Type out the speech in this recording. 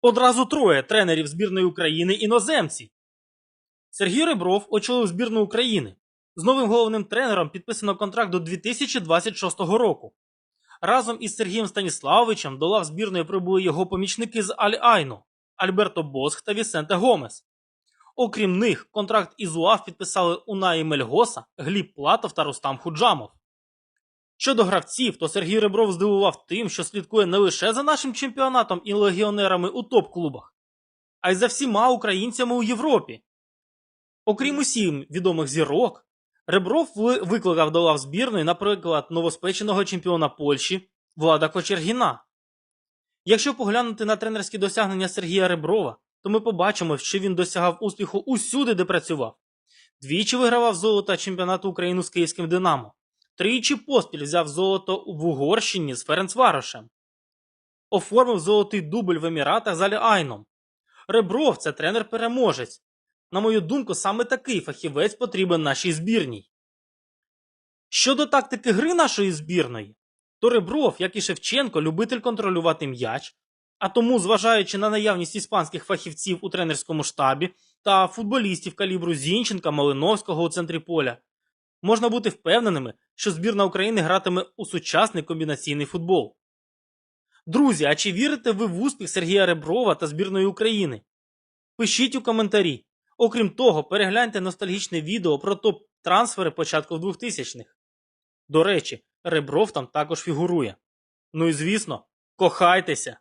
Одразу троє тренерів збірної України іноземці. Сергій Ребров очолив збірну України. З новим головним тренером підписано контракт до 2026 року. Разом із Сергієм Станіславовичем до лав збірної прибули його помічники з Аль-Айну Альберто Босх та Вісенте Гомес. Окрім них, контракт із УАФ підписали Унаї Мельгоса, Гліб Платов та Рустам Худжамов. Щодо гравців, то Сергій Ребров здивував тим, що слідкує не лише за нашим чемпіонатом і легіонерами у топ-клубах, а й за всіма українцями у Європі. Окрім усім відомих зірок, Ребров викликав до лав збірної, наприклад, новоспеченого чемпіона Польщі Влада Кочергіна. Якщо поглянути на тренерські досягнення Сергія Реброва, то ми побачимо, що він досягав успіху усюди, де працював. Двічі вигравав золото чемпіонату України з київським Динамо. Тричі поспіль взяв золото в Угорщині з Ференцварошем. Оформив золотий дубль в Еміратах з Аль-Айном. Ребров це тренер-переможець. На мою думку, саме такий фахівець потрібен нашій збірній. Щодо тактики гри нашої збірної, то Ребров, як і Шевченко, любитель контролювати м'яч, а тому, зважаючи на наявність іспанських фахівців у тренерському штабі та футболістів калібру Зінченка, Малиновського у центрі поля, можна бути впевненими, що збірна України гратиме у сучасний комбінаційний футбол. Друзі, а чи вірите ви в успіх Сергія Реброва та збірної України? Пишіть у коментарі. Окрім того, перегляньте ностальгічне відео про топ-трансфери початку 2000-х. До речі, Ребров там також фігурує. Ну і звісно, кохайтеся!